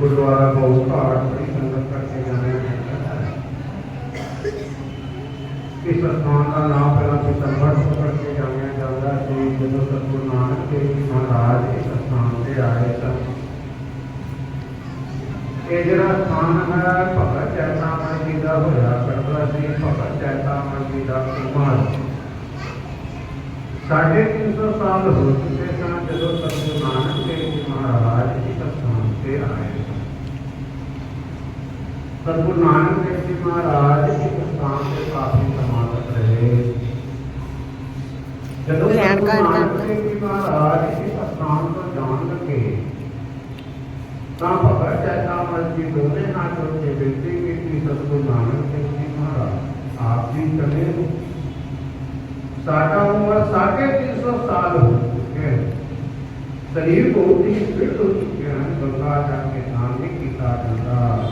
गुरुद्वारा भाऊ का की संगत करके जाने अच्छा इस स्थान का नाम पहला सितंबर से करके जाने जाता है जो सतगुरु नानक देव जी महाराज इस स्थान से आए सर ये जरा स्थान है भगत चैता मन जी का होया करता सी भगत चैता मन जी का कुमार साढ़े तीन सौ साल हो चुके जो सतगुरु नानक देव जी महाराज इस स्थान से आए। ਸਤਿਗੁਰੂ ਨਾਨਕ ਦੇਵ ਜੀ ਮਹਾਰਾਜ ਇਸ ਸਥਾਨ ਤੇ ਕਾਫੀ ਸਮਾਂ ਤੱਕ ਰਹੇ ਜਦੋਂ ਲੈਣ ਸਤਿਗੁਰੂ ਕਾਰਡ ਨਾਨਕ ਕਰਨਾ। ਦੇਵ ਜੀ ਮਹਾਰਾਜ ਇਸ ਸਥਾਨ ਤੋਂ ਜਾਣ ਲੱਗੇ ਤਾਂ ਭਗਤ ਚੈਤਾਮਨ ਜੀ ਦੋਨੇ ਹੱਥ ਜੋੜ ਕੇ ਬੇਨਤੀ ਕੀਤੀ ਸਤਿਗੁਰੂ ਨਾਨਕ ਦੇਵ ਜੀ ਮਹਾਰਾਜ ਆਪ ਜੀ ਚਲੇ ਹੋ ਸਾਡਾ ਉਮਰ ਸਾਢੇ ਤਿੰਨ ਸੌ ਸਾਲ ਹੋ ਚੁੱਕੇ ਹੈ ਸਰੀਰ ਬਹੁਤ ਹੀ ਫਿੱਟ ਹੋ ਚੁੱਕੇ ਹਨ ਗੰਗਾ ਜਾ ਕੇ ਨਾਮ ਨਹੀਂ ਕੀਤਾ ਜਾਂਦਾ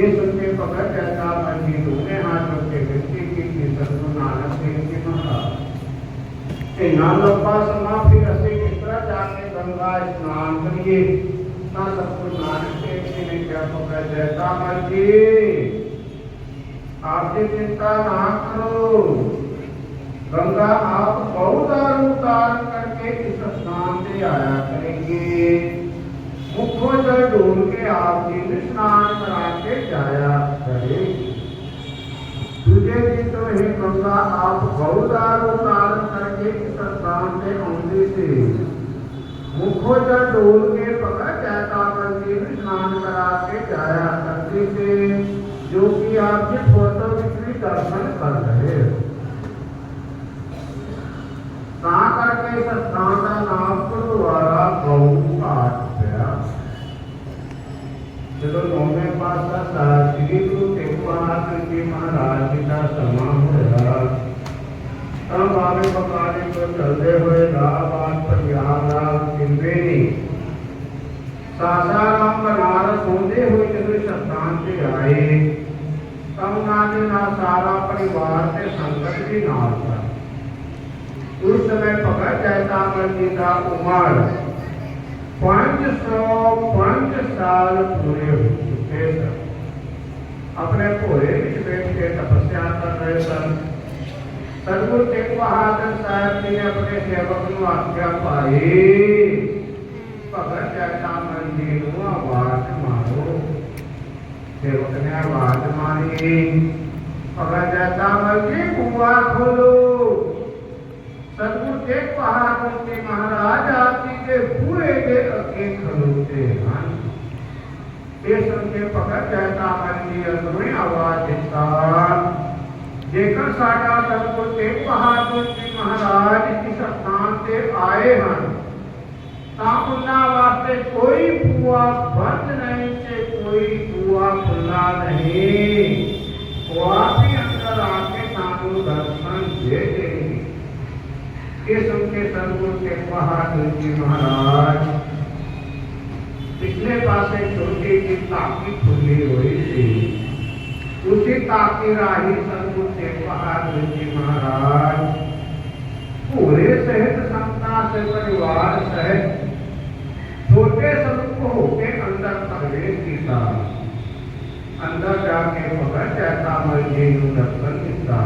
ये सुनते पकड़ कहता पंडित दोनों हाथ रखे व्यक्ति की कीर्तन को नानक देव के महाराज नानोपा समा फिर असे तरह जाके गंगा स्नान करिए? ना सबको नानक देव जी ने क्या पकड़? जयता मन जी आपकी चिंता ना करो। गंगा आप बहुत आरूप करके इस स्नान से आया करें। आप जी स्नान करा के जाया करे दूजे दिन तो हे गंगा आप बहुदार उतारण करके संतान से। आंधी से मुखोचर डोल के पकड़ जाता करके स्नान करा के जाया करते थे जो कि आपके फ़ोटो भी दर्शन कर रहे। कहा करके संस्थान का नाम गुरुद्वारा गौ घाट है। उपासता श्री गुरु कृपात के महाराज पिता समान तम आगे पकाने को चलते हुए इलाहाबाद प्रयागराज त्रिवेणी सासाराम बनारस होते हुए चतुर स्थान से आए तमनाथ ना सारा परिवार से संकट भी नाश था उस समय पकड़ जाता करती था उम्र पाँच सौ पाँच साल पूरे हुए। अपने भोरे ਵਿੱਚ बैठ के तपस्या कर रहे सन सतगुरु तेग बहादुर साहब जी ने अपने सेवक ਨੂੰ ਆਗਿਆ ਪਾਈ ਭਗਤ ਜੈਤਾਮਲ ਜੀ ਨੂੰ ਆਵਾਜ਼ ਮਾਰੋ ਸੇਵਕ ਨੇ ਆਵਾਜ਼ ਮਾਰੀ ਭਗਤ ਜੈਤਾਮਲ ਜੀ ਬੁਆ ਖੋਲੋ ਸਤਿਗੁਰ ਤੇਗ ਬਹਾਦਰ ਜੀ ਮਹਾਰਾਜ ਆਪ ਜੀ ਦੇ ਬੂਹੇ ਦੇ ਅੱਗੇ ਖਲੋਤੇ ਹਨ ਇਹ ਸੁਣ ਕੇ ਭਗਤ ਜੈਤਾਮਨ ਜੀ ਅੰਦਰੋਂ ਆਵਾਜ਼ ਦਿੱਤਾ ਜੇਕਰ ਸਾਡਾ ਸਤਿਗੁਰ ਤੇਗ ਬਹਾਦਰ ਜੀ ਮਹਾਰਾਜ ਇਸ ਸਥਾਨ ਤੇ ਆਏ ਹਨ ਤਾਂ ਉਹਨਾਂ ਵਾਸਤੇ ਕੋਈ ਬੂਆ ਬੰਦ ਨਹੀਂ ਤੇ ਕੋਈ ਬੂਆ ਖੁੱਲਾ ਨਹੀਂ ਉਹ ਆਪ ਹੀ ਅੰਦਰ ਆ ਕੇ ਸਾਨੂੰ ਦਰਸ਼ਨ ਦੇ ਦੇਣਗੇ ये सुन के सदगुरु तेग बहादुर जी महाराज पिछले पासे छोटे की ताकी खुली हुई थी। उसी ताकी राही संतु देवहार जी महाराज। पूरे सहित संता से परिवार सहित छोटे संत को होके अंदर प्रवेश किया। अंदर जाके भगत जैसा मर्ज़ी दर्शन किया।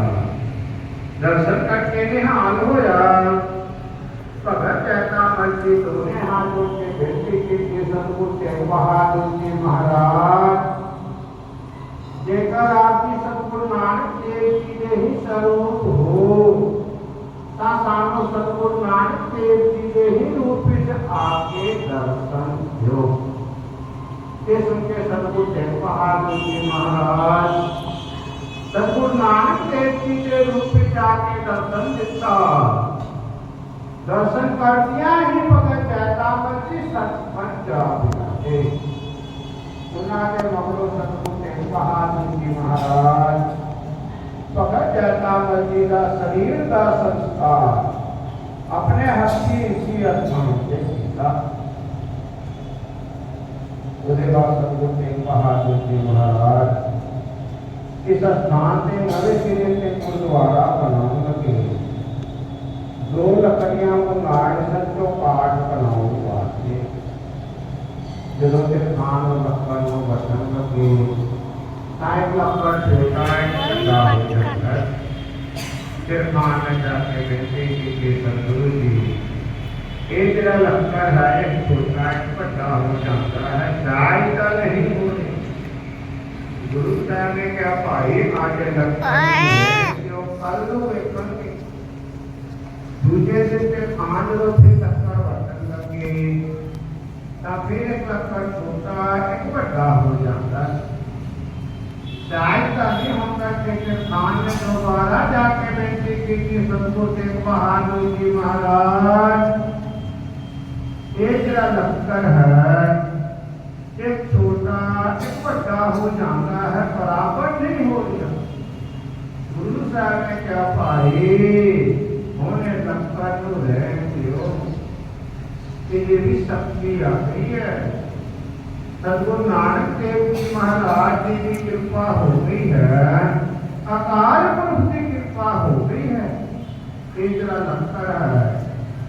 दर्शन करके निहाल होया। भगत जैसा मर्ज़ी दोनों हाथों व्यक्ति के लिए सतगुरु तेग बहादुर जी महाराज जेकर आपकी सतगुरु नानक देव जी ने ही स्वरूप हो। ता सामो सतगुरु नानक देव जी ने ही रूप आपके दर्शन हो सुन के सतगुरु तेग बहादुर जी महाराज सतगुरु नानक देव जी के रूप आपके दर्शन दिखता दर्शन कर दिया ही भगत चैतावन जी सचमुच जा बिराजे के मगरों सतगुरु ने कहा जी महाराज। भगत चैतावन जी का शरीर का संस्कार अपने हस्ती इसी अस्थान से किया उसके बाद सतगुरु ने कहा जी महाराज, इस स्थान से नवे सिरे से ਦੋ ਲੱਕੜੀਆਂ ਮੰਗਾੜ ਸੱਚੋ ਪਾਠ ਬਣਾਉਣ ਵਾਸਤੇ ਜਦੋਂ ਤੇ ਖਾਨ ਨੂੰ ਲੱਕੜ ਨੂੰ ਵਸਣ ਲੱਗੇ ਤਾਂ ਇੱਕ ਲੱਕੜ ਛੋਟਾ ਇੱਕ ਵੱਡਾ ਹੋ ਜਾਂਦਾ ਹੈ। ਫਿਰ ਖਾਨ ਨੇ ਜਾ ਕੇ ਬੇਨਤੀ ਕੀਤੀ ਸਤਿਗੁਰੂ ਜੀ ਇਹ ਜਿਹੜਾ ਲੱਕੜ ਹੈ ਇਹ ਛੋਟਾ ਇੱਕ ਵੱਡਾ ਹੋ ਜਾਂਦਾ ਹੈ ਦਾਈ ਤਾਂ ਨਹੀਂ ਹੋਣੀ ਗੁਰੂ ਸਾਹਿਬ ਨੇ ਕਿਹਾ ਭਾਈ ਅੱਜ ਲੱਕੜ ਜੋ ਕੱਲ ਨੂੰ ਵੇਖਣਗੇ दूजे दिन पे आंध्र से टक्कर वर्तन करके फिर एक लक्कर छोटा एक बड़ा हो जाता। शायद तभी हम कहते कि खान ने दोबारा जाके बेनती की कि संतो से बहादुर जी महाराज, एक लक्कर है, एक छोटा, एक बड़ा हो जाता है, बराबर नहीं हो जाता गुरु साहब ने क्या पाई? मोहने लगता तो रहते हो ये भी शक्ति आ गई है। सदगुरु नानक देव जी महाराज जी की कृपा हो गई है, अकाल पुरुष की कृपा हो गई है। लगता है,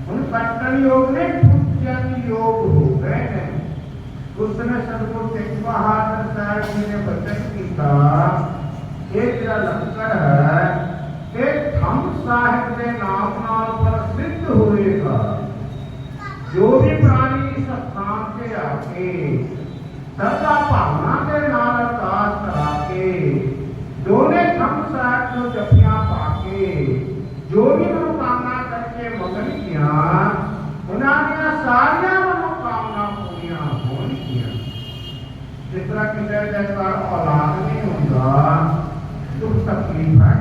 उन योग ने योग हो गए हैं। उसने सदगुरु तेग बहादुर साहब जी ने वचन किया, ये है ਸਾਹਿਬ ਦੇ ਨਾਮ ਨਾਲ ਪ੍ਰਸਿੱਧ ਹੋਏਗਾ ਜੋ ਵੀ ਪ੍ਰਾਣੀ ਇਸ ਸਥਾਨ ਤੇ ਆ ਕੇ ਸਰਦਾ ਭਾਵਨਾ ਦੇ ਨਾਲ ਅਰਦਾਸ ਕਰਾ ਕੇ ਦੋਨੇ ਥੰਮ ਸਾਹਿਬ ਨੂੰ ਜਪੀਆਂ ਪਾ ਕੇ ਜੋ ਵੀ ਮਨੋਕਾਮਨਾ ਕਰਕੇ ਮੰਗਣਗੀਆਂ ਉਹਨਾਂ ਦੀਆਂ ਸਾਰੀਆਂ ਮਨੋਕਾਮਨਾ ਪੂਰੀਆਂ ਹੋਣਗੀਆਂ ਜਿਸ ਤਰ੍ਹਾਂ ਕਿਸੇ ਦੇ ਘਰ ਔਲਾਦ ਨਹੀਂ ਹੁੰਦਾ ਦੁੱਖ ਤਕਲੀਫ ਹੈ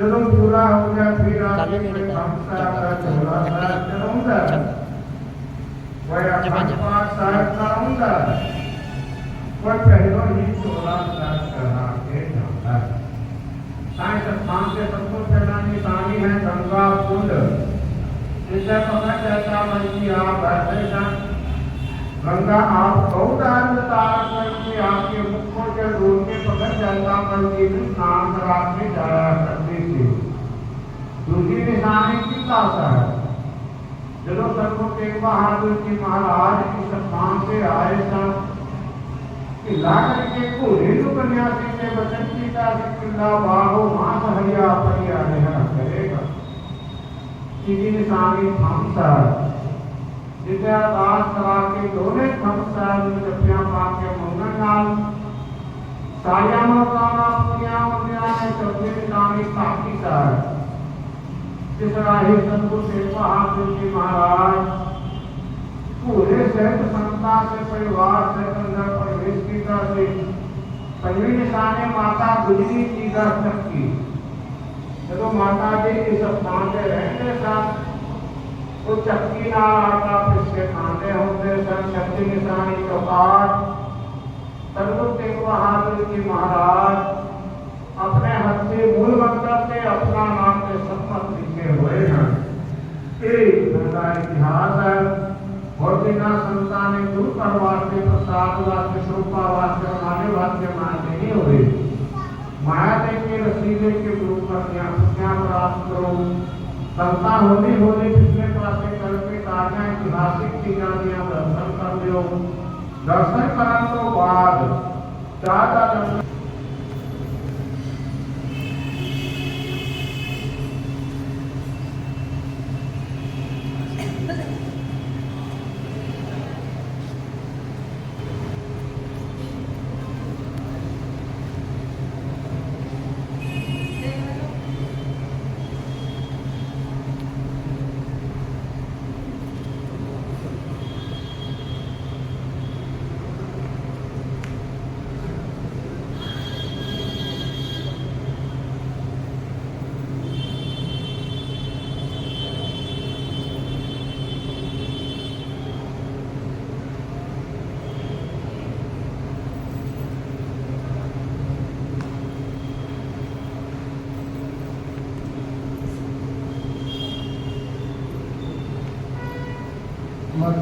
ਜਦੋਂ ਪੂਰਾ ਹੋ ਗਿਆ ਫਿਰ ਆ ਕੇ ਮੇਰੇ ਸੰਸਾ ਦਾ ਝੋਲਾ ਸਾਹਿਬ ਚਲਾਉਂਦਾ ਵਾਇਆ ਪਾਕ ਸਾਹਿਬ ਚਲਾਉਂਦਾ ਕੋਈ ਪਹਿਲੋ ਹੀ ਝੋਲਾ ਸਾਹਿਬ ਕਰਾ ਕੇ ਜਾਂਦਾ ਸਾਇੰਸ ਸਥਾਨ ਤੇ ਸਭ ਤੋਂ ਪਹਿਲਾਂ ਦੀ ਕਹਾਣੀ ਹੈ ਗੰਗਾ ਕੁੰਡ ਜਿਸ ਦਾ ਪਤਾ ਚੱਲਦਾ ਮਨ ਕੀ ਆਪ ਹੈ गंगा आप बहुत आनंद तारागढ़ से आपके मुख को जल रोड में पकड़ जनता पर जीवित नाम रात में जाया करते थे। दूसरी निशानी की आशा है। चलो सबको तेग बहादुर जी महाराज की सम्मान से आए सब कि लाकर के को हिंदू कन्यासी ने वचन की का किला बाहो माँ सहरिया परिया करेगा। इसी निशानी हम है विजयादास के दोने खमसान जपिया पाके मंगनाल सायाम कामा पुण्याम ज्ञान चौथे नामी साक्षी सर तीसरा है संतु सेवा हाथ जी महाराज, पूरे सहित संता से परिवार से अंदर प्रवेश की तरह से सभी निशाने माता गुजरी की दर्शक की। चलो माता जी इस स्थान पे रहने साथ ਉਹ ਚੱਕੀ ਨਾਲ ਆਟਾ ਪਿਸ ਕੇ ਖਾਂਦੇ ਹੁੰਦੇ ਸਨ ਸ਼ਕਤੀ ਨਿਸ਼ਾਨੀ ਚੌਪਾਟ ਸਰਬੁੱਤ ਤੇਗ ਬਹਾਦਰ ਜੀ ਮਹਾਰਾਜ ਆਪਣੇ ਹੱਥੇ ਮੂਲ ਮੰਤਰ ਤੇ ਆਪਣਾ ਨਾਮ ਤੇ ਸਤਮਤ ਲਿਖੇ ਹੋਏ ਹਨ ਇਹ ਬੰਦਾ ਇਤਿਹਾਸ ਹੈ ਹੋਰ ਜਿਨ੍ਹਾਂ ਸੰਤਾਂ ਨੇ ਗੁਰੂ ਘਰ ਵਾਸਤੇ ਪ੍ਰਸਾਦ ਵਾਸਤੇ ਸ਼ੋਭਾ ਵਾਸਤੇ ਉਹਨਾਂ ਵਾਸਤੇ ਮੰਨਦੇ ਨਹੀਂ ਹੋਏ माया दे के रसीले के गुरु का ज्ञान ज्ञान प्राप्त करो संता होली होली पिछले पासे करके ताज़ा ऐतिहासिक चीजा दिया दर्शन कर लियो दर्शन करने तो बाद ज़्यादा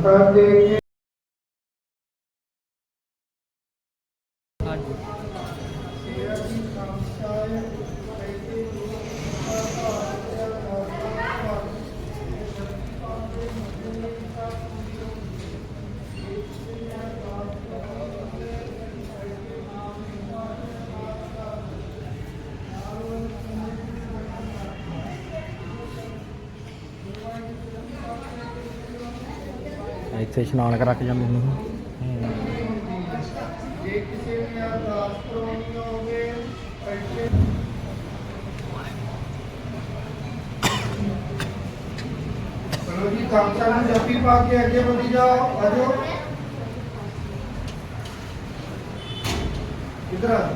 दर्शन ਇੱਥੇ ਇਸ਼ਨਾਨ ਕਰਾ ਕੇ ਜਾਂਦੇ ਨੇ ਜੇ ਕਿਸੇ ਨੇ ਅਰਦਾਸ ਕਰਾਉਣੀ ਹੋਵੇ ਇੱਥੇ ਚਲੋ ਜੀ ਕਾਂਸਾ ਨੂੰ ਜੱਫੀ ਪਾ ਕੇ ਅੱਗੇ ਵਧੀ ਜਾਓ ਆਜੋ ਇਧਰ ਆ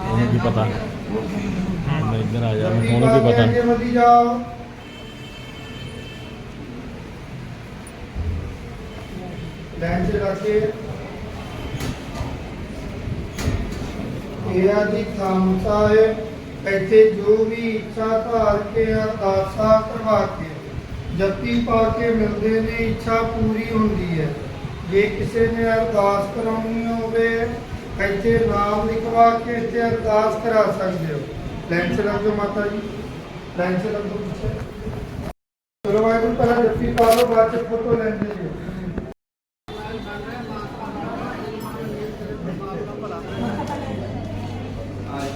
ਇਹਨੂੰ ਕੀ ਪਤਾ। ਮੈਂ ਇੱਧਰ ਆ ਜਾ ਜੱਫੀ ਉਹਨੂੰ ਪਾ ਕੀ ਕੇ ਅੱਗੇ ਪਤਾ ਵਧੀ ਜਾਓ। ਲਾਈਨ 'ਚ ਰੱਖ ਕੇ ਇਹ ਆ ਜੀ ਥੰਮ ਇੱਥੇ ਜੋ ਵੀ ਇੱਛਾ ਧਾਰ ਕੇ ਅਰਦਾਸਾ ਕਰਵਾ ਕੇ। ਜੱਤੀ ਪਾ ਕੇ ਮਿਲਦੇ ਨੇ, ਇੱਛਾ ਪੂਰੀ ਹੁੰਦੀ ਹੈ ਜੇ ਕਿਸੇ ਨੇ ਅਰਦਾਸ ਕਰਾਉਣੀ ਹੋਵੇ, ਇੱਥੇ ਨਾਮ ਲਿਖਵਾ ਕੇ ਇੱਥੇ ਅਰਦਾਸ ਕਰਾ ਸਕਦੇ ਹੋ। ਲਾਈਨ 'ਚ ਲੱਗੋ ਮਾਤਾ ਜੀ। ਲਾਈਨ 'ਚ ਲੱਗੋ ਪਿੱਛੇ। ਚਲੋ ਵਾਹਿਗੁਰੂ, ਪਹਿਲਾਂ ਜੱਤੀ ਪਾ ਲਓ, ਬਾਅਦ 'ਚ ਫੋਟੋ ਲੈਂਦੇ ਜੀ।